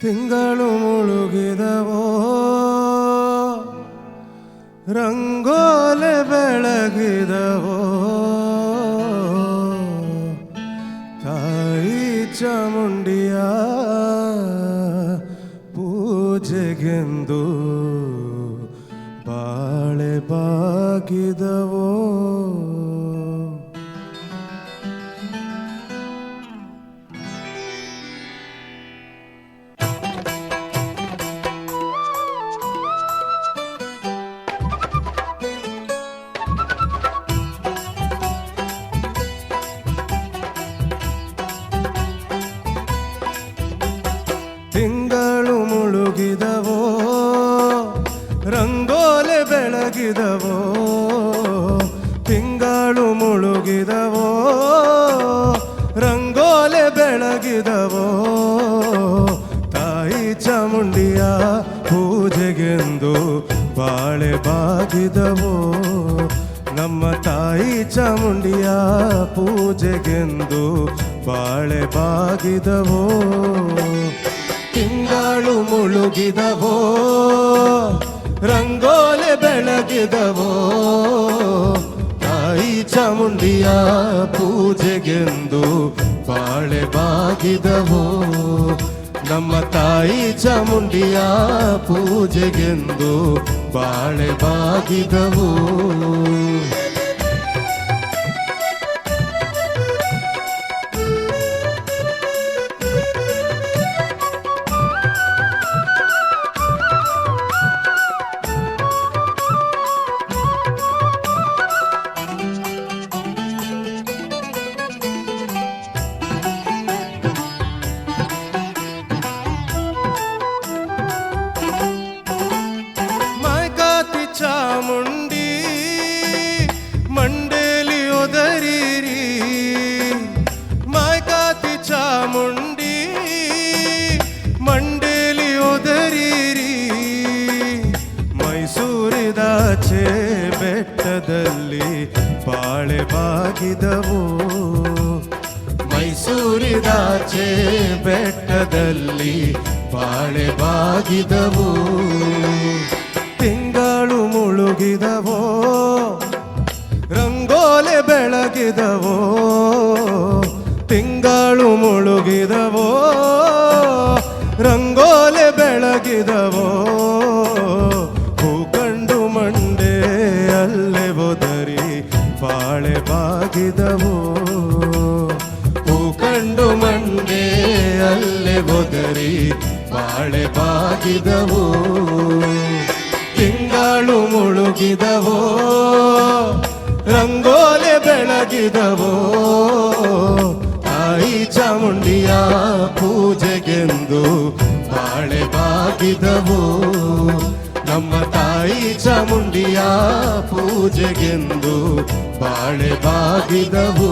ತಿಂಗಳು ಮುಳುಗಿದವೋ? ರಂಗೋಲೆ ಬೆಳಗಿದವೋ? ತಾಯಿ ಚಾಮುಂಡಿಯ ಪೂಜೆಗೆಂದು ಬಾಳೆ ಬಾಗಿದವೋ? ಮುಳುಗಿದವೋ ರಂಗೋಲೆ ಬೆಳಗಿದವೋ? ತಿಂಗಳು ಮುಳುಗಿದವೋ? ರಂಗೋಲೆ ಬೆಳಗಿದವೋ? ತಾಯಿ ಚಾಮುಂಡಿಯ ಪೂಜೆಗೆಂದು ಬಾಳೆ ಬಾಗಿದವೋ? ನಮ್ಮ ತಾಯಿ ಚಾಮುಂಡಿಯ ಪೂಜೆಗೆಂದು ಬಾಳೆ ಬಾಗಿದವೋ? ಮುಳುಗಿದವೋ ರಂಗೋಲೆ ಬೆಳಗಿದವೋ ತಾಯಿ ಚಾಮುಂಡಿಯ ಪೂಜೆಗೆಂದು ಬಾಳೆ ಬಾಗಿದವೋ ನಮ್ಮ ತಾಯಿ ಚಾಮುಂಡಿಯ ಪೂಜೆಗೆಂದು ಬಾಳೆ ಬಾಗಿದವೋ. ಬೆಟ್ಟದಲ್ಲಿ ಬಾಳೆ ಬಾಗಿದವು ಮೈಸೂರಿದಾಚೆ ಬೆಟ್ಟದಲ್ಲಿ ಬಾಳೆ ಬಾಗಿದವು ತಿಂಗಳು ಮುಳುಗಿದವೋ, ರಂಗೋಲೆ ಬೆಳಗಿದವೋ, ತಿಂಗಳು ಮುಳುಗಿದವೋ, ರಂಗೋಲೆ ಬೆಳಗಿದವೋ. ಒದರಿ ಬಾಳೆ ಬಾಗಿದವೋ. ಹೂಕಂಡು ಮಂಡೆ ಅಲ್ಲೇ ಒದರಿ ಬಾಳೆ ಬಾಗಿದವೋ. ತಿಂಗಳು ಮುಳುಗಿದವೋ, ರಂಗೋಲೆ ಬೆಳಗಿದವೋ. ತಾಯಿ ಚಾಮುಂಡಿಯ ಪೂಜೆಗೆಂದು ಬಾಳೆ ಬಾಗಿದವೋ. ನಮ್ಮ ತಾಯಿ ಚಾಮುಂಡಿಯ ಪೂಜೆಗೆಂದು ಬಾಳೆ ಬಾಗಿದವೋ